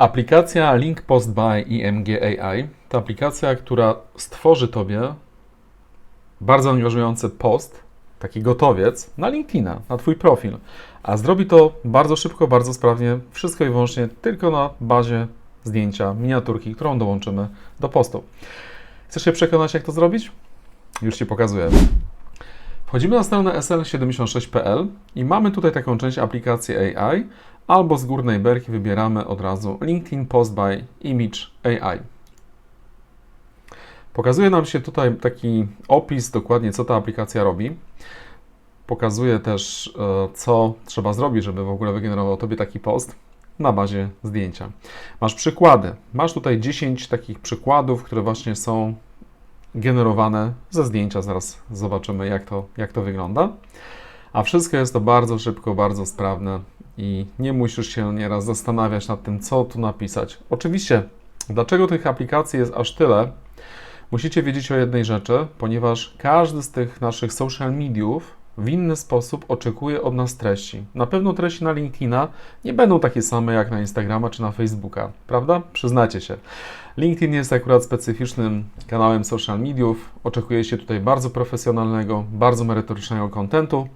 Aplikacja Link Post by IMG AI to aplikacja, która stworzy Tobie bardzo angażujący post, taki gotowiec na LinkedIna, na Twój profil. A zrobi to bardzo szybko, bardzo sprawnie, wszystko i wyłącznie tylko na bazie zdjęcia, miniaturki, którą dołączymy do postu. Chcesz się przekonać, jak to zrobić? Już Ci pokazuję. Wchodzimy na stronę sl76.pl i mamy tutaj taką część aplikacji AI, albo z górnej berki wybieramy od razu LinkedIn Post by Image AI. Pokazuje nam się tutaj taki opis, dokładnie co ta aplikacja robi. Pokazuje też, e, co trzeba zrobić, żeby w ogóle wygenerował Tobie taki post na bazie zdjęcia. Masz przykłady. Masz tutaj 10 takich przykładów, które właśnie są generowane ze zdjęcia. Zaraz zobaczymy, jak to, jak to wygląda. A wszystko jest to bardzo szybko, bardzo sprawne i nie musisz się nieraz zastanawiać nad tym, co tu napisać. Oczywiście, dlaczego tych aplikacji jest aż tyle? Musicie wiedzieć o jednej rzeczy, ponieważ każdy z tych naszych social mediów w inny sposób oczekuje od nas treści. Na pewno treści na LinkedIna nie będą takie same jak na Instagrama czy na Facebooka, prawda? Przyznacie się. LinkedIn jest akurat specyficznym kanałem social mediów. Oczekuje się tutaj bardzo profesjonalnego, bardzo merytorycznego kontentu.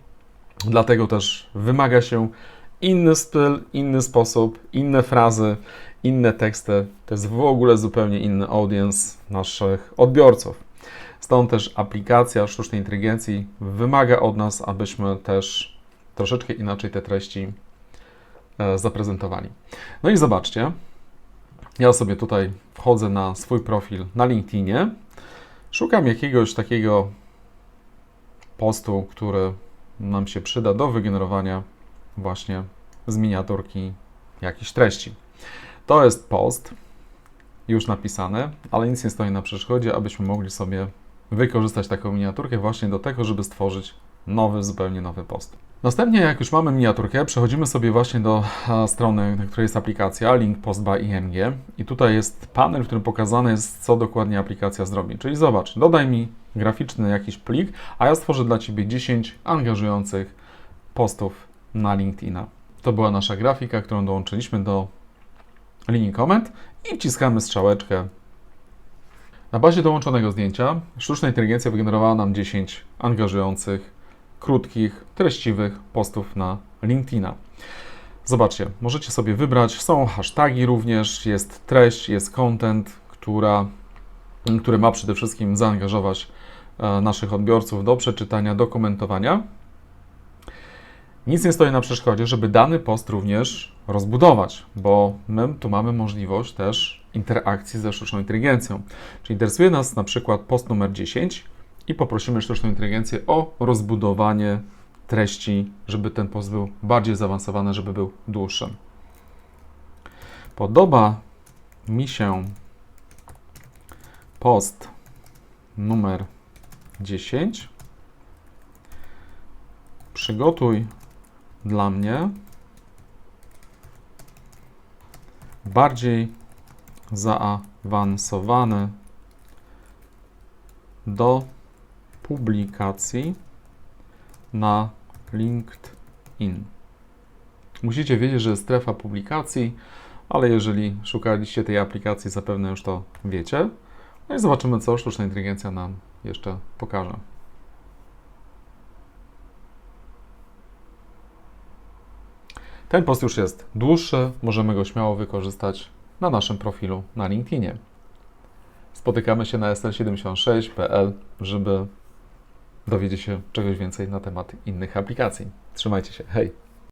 Dlatego też wymaga się inny styl, inny sposób, inne frazy, inne teksty. To jest w ogóle zupełnie inny audience naszych odbiorców. Stąd też aplikacja sztucznej inteligencji wymaga od nas, abyśmy też troszeczkę inaczej te treści e, zaprezentowali. No i zobaczcie, ja sobie tutaj wchodzę na swój profil na LinkedInie, szukam jakiegoś takiego postu, który nam się przyda do wygenerowania właśnie z miniaturki jakichś treści. To jest post już napisany, ale nic nie stoi na przeszkodzie, abyśmy mogli sobie wykorzystać taką miniaturkę właśnie do tego, żeby stworzyć nowy, zupełnie nowy post. Następnie, jak już mamy miniaturkę, przechodzimy sobie właśnie do strony, na której jest aplikacja Link Post by IMG i tutaj jest panel, w którym pokazane jest, co dokładnie aplikacja zrobi. Czyli zobacz, dodaj mi graficzny jakiś plik, a ja stworzę dla Ciebie 10 angażujących postów na LinkedIna. To była nasza grafika, którą dołączyliśmy do linii komend i wciskamy strzałeczkę. Na bazie dołączonego zdjęcia sztuczna inteligencja wygenerowała nam 10 angażujących, krótkich, treściwych postów na LinkedIna. Zobaczcie, możecie sobie wybrać, są hasztagi również, jest treść, jest content, która, który ma przede wszystkim zaangażować e, naszych odbiorców do przeczytania, do komentowania. Nic nie stoi na przeszkodzie, żeby dany post również rozbudować, bo my tu mamy możliwość też interakcji ze sztuczną inteligencją. Czyli interesuje nas na przykład post numer 10 i poprosimy sztuczną inteligencję o rozbudowanie treści, żeby ten post był bardziej zaawansowany, żeby był dłuższy. Podoba mi się post numer 10. Przygotuj dla mnie bardziej zaawansowany do publikacji na LinkedIn. Musicie wiedzieć, że jest strefa publikacji, ale jeżeli szukaliście tej aplikacji, zapewne już to wiecie. No i zobaczymy, co sztuczna inteligencja nam jeszcze pokaże. Ten post już jest dłuższy, możemy go śmiało wykorzystać na naszym profilu na LinkedInie. Spotykamy się na sl76.pl, żeby dowiedzieć się czegoś więcej na temat innych aplikacji. Trzymajcie się, hej!